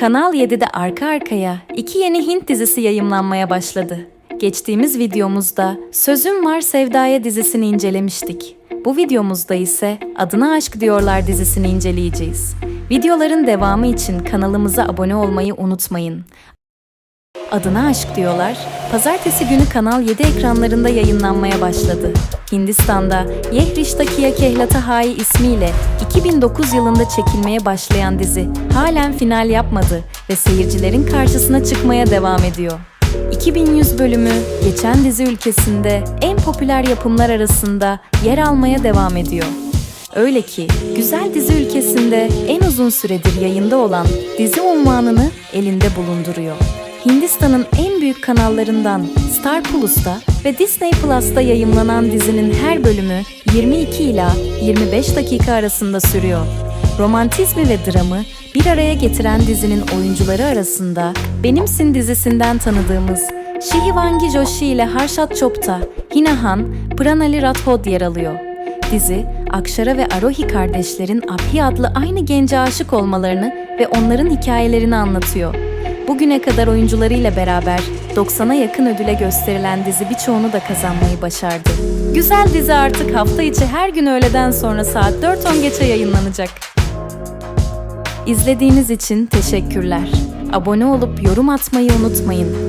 Kanal 7'de arka arkaya iki yeni Hint dizisi yayımlanmaya başladı. Geçtiğimiz videomuzda Sözüm Var Sevdaya dizisini incelemiştik. Bu videomuzda ise Adına Aşk Diyorlar dizisini inceleyeceğiz. Videoların devamı için kanalımıza abone olmayı unutmayın. Adına Aşk Diyorlar, pazartesi günü Kanal 7 ekranlarında yayınlanmaya başladı. Hindistan'da Yehrishtakiya Kehlata Hai ismiyle 2009 yılında çekilmeye başlayan dizi halen final yapmadı ve seyircilerin karşısına çıkmaya devam ediyor. 2100 bölümü geçen dizi ülkesinde en popüler yapımlar arasında yer almaya devam ediyor. Öyle ki güzel dizi ülkesinde en uzun süredir yayında olan dizi unvanını elinde bulunduruyor. Hindistan'ın en büyük kanallarından Star Plus'ta ve Disney Plus'ta yayımlanan dizinin her bölümü 22 ila 25 dakika arasında sürüyor. Romantizmi ve dramı bir araya getiren dizinin oyuncuları arasında Benimsin dizisinden tanıdığımız Shivangi Joshi ile Harshad Chopta, Hina Han, Pranali Rathod yer alıyor. Dizi, Akşara ve Arohi kardeşlerin Abhi adlı aynı gence aşık olmalarını ve onların hikayelerini anlatıyor. Bugüne kadar oyuncularıyla beraber 90'a yakın ödüle gösterilen dizi birçoğunu da kazanmayı başardı. Güzel dizi artık hafta içi her gün öğleden sonra saat 4.10 geçe yayınlanacak. İzlediğiniz için teşekkürler. Abone olup yorum atmayı unutmayın.